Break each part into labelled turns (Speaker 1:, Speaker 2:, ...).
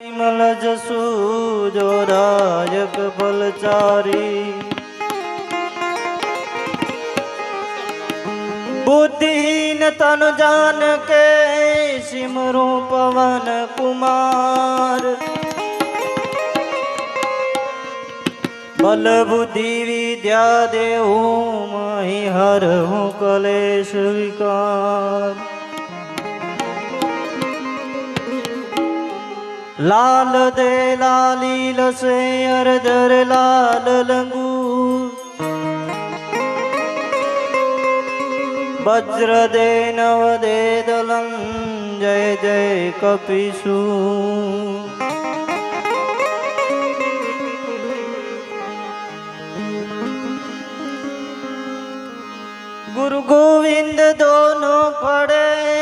Speaker 1: વિમલ જસુ જોરાયક ફલચારી બુદ્ધિહીન તન જાન કે સિમરો પવન કુમાર. બલ બુદ્ધિ વિદ્યા દેવું મહી હર હું કલેશ વિકાર. લાલ દે લાલી લસે અરદર લાલ લંગુ વજ્ર દે નવ દે દલમ જય જય કપિસુ ગુરુ ગોવિંદ દોનો પड़े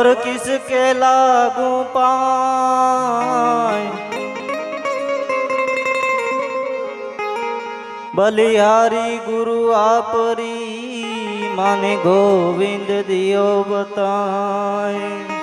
Speaker 1: और किसके लागू पाए? बलिहारी गुरु आपरी माने गोविंद दियो बताए।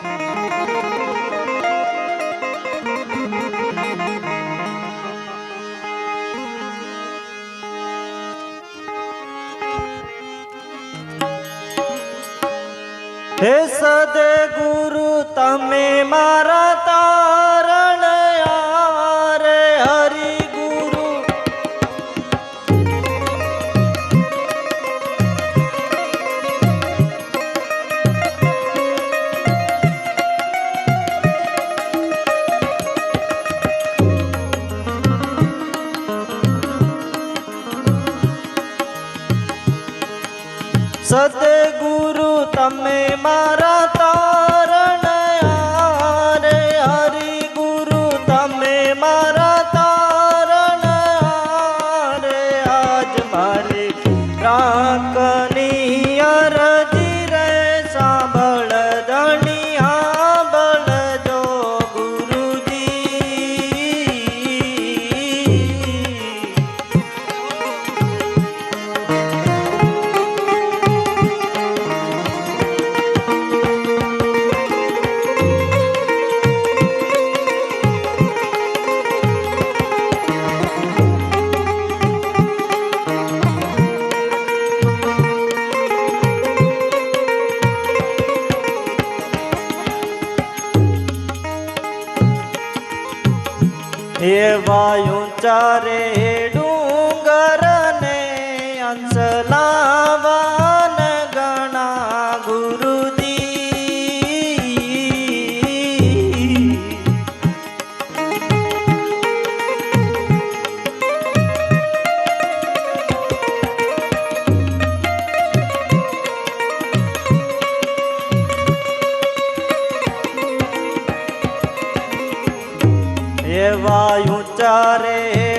Speaker 1: હે સદગુરુ તમે મારા તારણ યારે હરિ ગુરુ સદગુરુ તમે મારા એવા ઊંચારે ડુંગર উচারে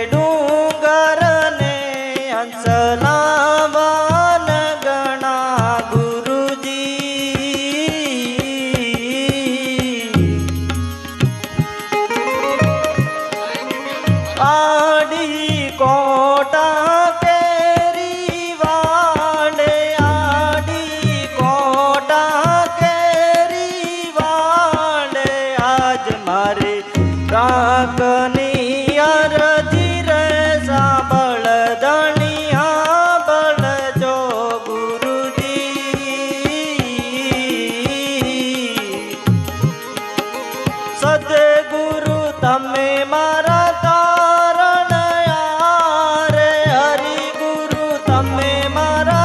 Speaker 1: সামনে মারা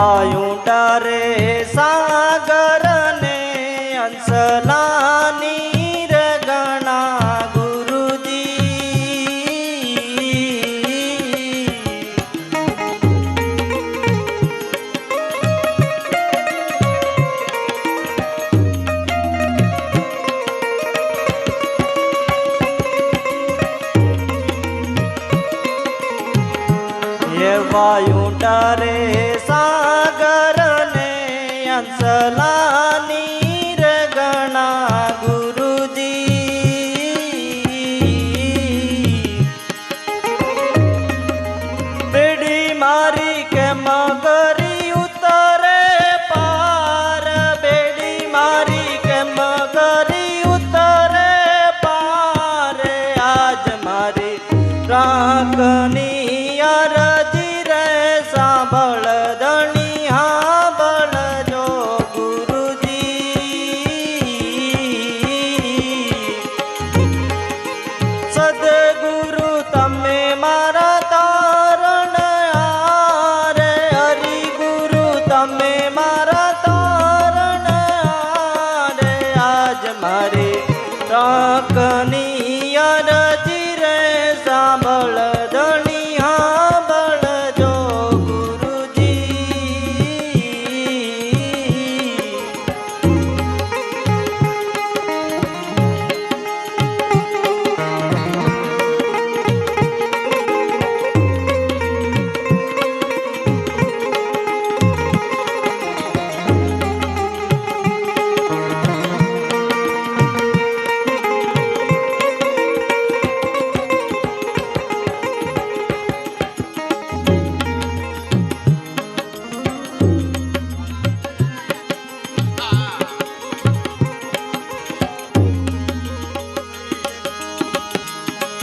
Speaker 1: પાયું ડારે સાગર ને અંસલાની રગણા ગુરુજી. વાયું ડારે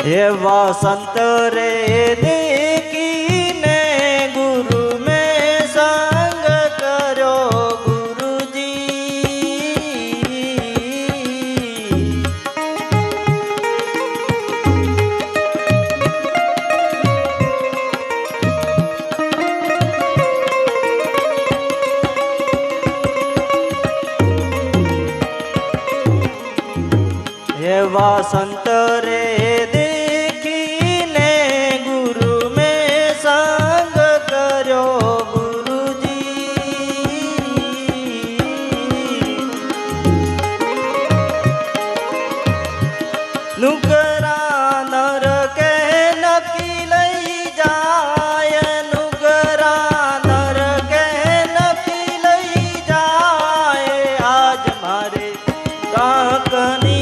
Speaker 1: हे वसंत रे देखी ने गुरु में संग करो गुरु जी हे वसंत रे कहा कहानी